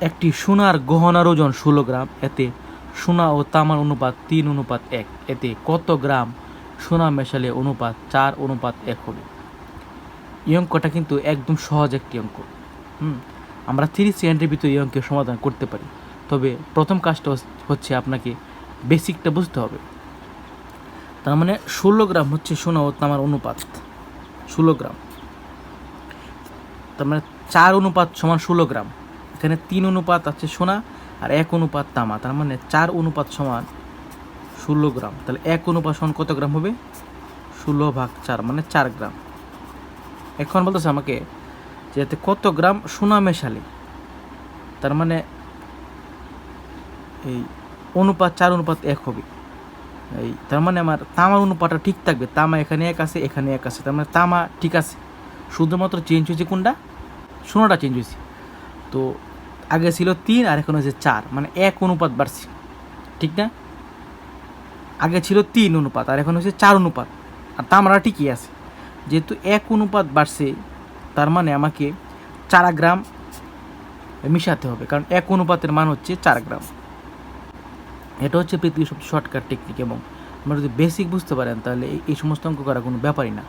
একটি সোনার গহনার ওজন ষোলো গ্রাম, এতে সোনা ও তামার অনুপাত তিন, অনুপাত এক, এতে কত গ্রাম, সোনা মেশালে অনুপাত চার, অনুপাত এক হবে। এই অঙ্কটা কিন্তু একদম সহজ একটি অঙ্ক। হুম, আমরা তিরিশ সেকেন্ডের ভিতরে এই অঙ্কের সমাধান করতে পারি। তবে প্রথম কাজটা হচ্ছে আপনাকে বেসিকটা বুঝতে হবে। তার মানে ষোলো গ্রাম হচ্ছে সোনা ও তামার অনুপাত ষোলো গ্রাম। তার মানে চার অনুপাত সমান ষোলো গ্রাম। এখানে তিন অনুপাত আছে সোনা আর এক অনুপাত তামা, তার মানে চার অনুপাত সমান ষোলো গ্রাম। তাহলে এক অনুপাত সমান কত গ্রাম হবে? ষোলো ভাগ চার মানে চার গ্রাম। এখন বলতেছে আমাকে যে এতে কত গ্রাম সোনা মেশালে? তার মানে এই অনুপাত চার, অনুপাত এক হবে। এই তার মানে আমার তামার অনুপাতটা ঠিক থাকবে। তামা এখানে এক আছে, এখানে এক আছে, তার মানে তামা ঠিক আছে। শুধুমাত্র চেঞ্জ হয়েছে কোনটা? সোনাটা চেঞ্জ হয়েছে। তো আগে ছিল তিন আর এখন হচ্ছে চার মানে এক অনুপাত বাড়ছে, ঠিক না? আগে ছিল তিন অনুপাত আর এখন হচ্ছে চার অনুপাত, আর তামারা ঠিকই আছে। যেহেতু এক অনুপাত বাড়ছে, তার মানে আমাকে চার গ্রাম মিশাতে হবে, কারণ এক অনুপাতের মান হচ্ছে চার গ্রাম। এটা হচ্ছে পৃথিবীর সবচেয়ে শর্টকাট টেকনিক এবং আমরা যদি বেসিক বুঝতে পারেন, তাহলে এই- সমস্ত অঙ্ক করা কোনো ব্যাপারই না।